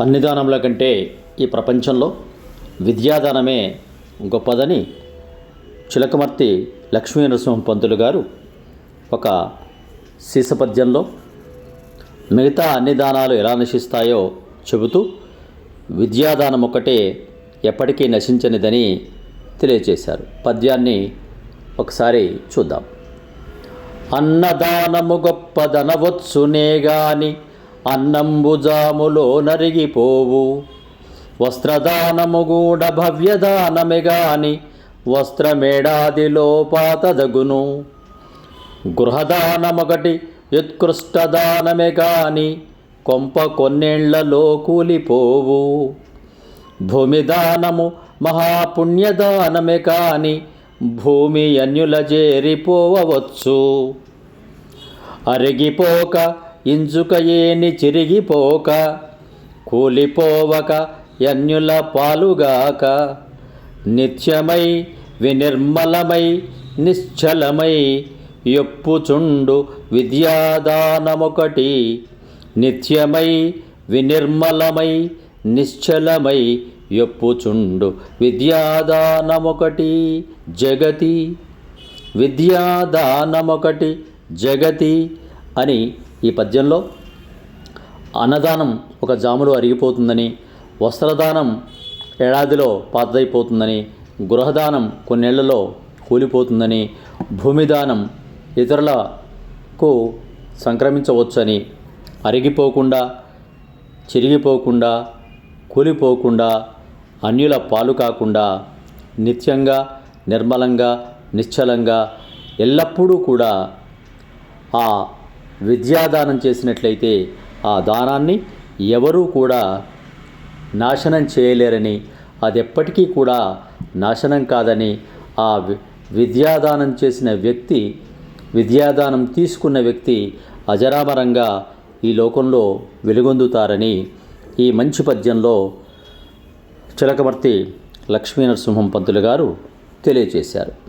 అన్నిదానంలో కంటే ఈ ప్రపంచంలో విద్యాదానమే గొప్పదని చిలకమర్తి లక్ష్మీ నరసింహ పంతులు గారు ఒక శీసపద్యంలో మిగతా అన్ని దానాలు ఎలా నశిస్తాయో చెబుతూ విద్యాదానం ఒక్కటే ఎప్పటికీ నశించనిదని తెలియచేశారు. పద్యాన్ని ఒకసారి చూద్దాం. అన్నదానము గొప్పదనవచ్చునే గాని అన్నంబుజాములో నరిగిపోవు. వస్త్రదానము గూడ భవ్యదానమే గాని వస్త్రమేడాదిలో పాతదగును గృహదానమొకటి ఉత్కృష్టదానమే కాని కొంప కొన్నేళ్ళలో కూలిపోవు. భూమిదానము మహాపుణ్యదానమే కాని భూమి అన్యుల చేరిపోవచ్చు అరిగిపోక ఇంచుక ఏని చిరిగిపోక కూలిపోవక యన్యుల పాలుగాక. నిత్యమై వినిర్మలమై నిశ్చలమై ఎప్పుచుండు విద్యాదానమొకటి. నిత్యమై వినిర్మలమై నిశ్చలమై ఎప్పుచుండు విద్యాదానమొకటి జగతి. విద్యాదానమొకటి జగతి అని ఈ పద్యంలో అన్నదానం ఒక జాములో అరిగిపోతుందని వస్త్రదానం ఏడాదిలో పాతదైపోతుందని గృహదానం కొన్నేళ్ళలో కూలిపోతుందని భూమిదానం ఇతరులకు సంక్రమించవచ్చని అరిగిపోకుండా చిరిగిపోకుండా కూలిపోకుండా అన్యుల పాలు కాకుండా నిత్యంగా నిర్మలంగా నిశ్చలంగా ఎల్లప్పుడూ కూడా ఆ విద్యాదానం చేసినట్లయితే ఆ దానాన్ని ఎవరూ కూడా నాశనం చేయలేరని అది ఎప్పటికీ కూడా నాశనం కాదని ఆ విద్యాదానం చేసిన వ్యక్తి విద్యాదానం తీసుకున్న వ్యక్తి అజరామరంగా ఈ లోకంలో వెలుగొందుతారని ఈ మంచి పద్యంలో చిలకమర్తి లక్ష్మీ నరసింహం పంతులు గారు తెలియచేశారు